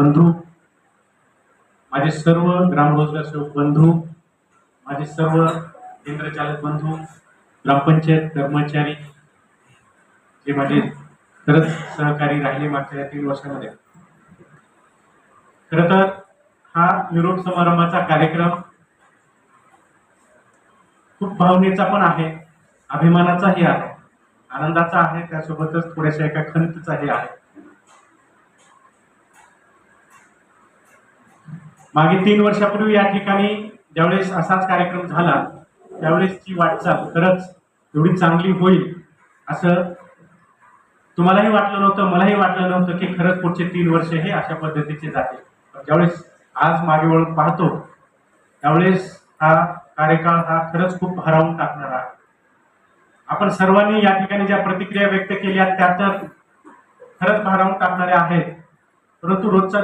बंधू माझे सर्व ग्रामरोजगार सेवक बंधू माझे सर्व केंद्रचालक बंधू ग्रामपंचायत कर्मचारी जे माझे खरंच सहकारी राहिले मागच्या तीन वर्षामध्ये. खर तर हा निरोप समारंभाचा कार्यक्रम खूप भावनेचा पण आहे अभिमानाचाही आहे आनंदाचा आहे त्यासोबतच थोड्याशा एका खंतचाही आहे. मागे तीन वर्षापूर्वी या ठिकाणी ज्यावेळेस असाच कार्यक्रम झाला त्यावेळेसची वाटचाल खरंच एवढी चांगली होईल असं तुम्हालाही वाटलं नव्हतं मलाही वाटलं नव्हतं की खरंच पुढचे तीन वर्ष हे अशा पद्धतीचे जाते पण ज्यावेळेस आज मागे वळून पाहतो त्यावेळेस हा कार्यकाळ हा खरंच खूप हरवून टाकणारा आहे. आपण सर्वांनी या ठिकाणी ज्या प्रतिक्रिया व्यक्त केल्या त्या तर खरंच भारावून टाकणाऱ्या आहेत. परंतु रोजचा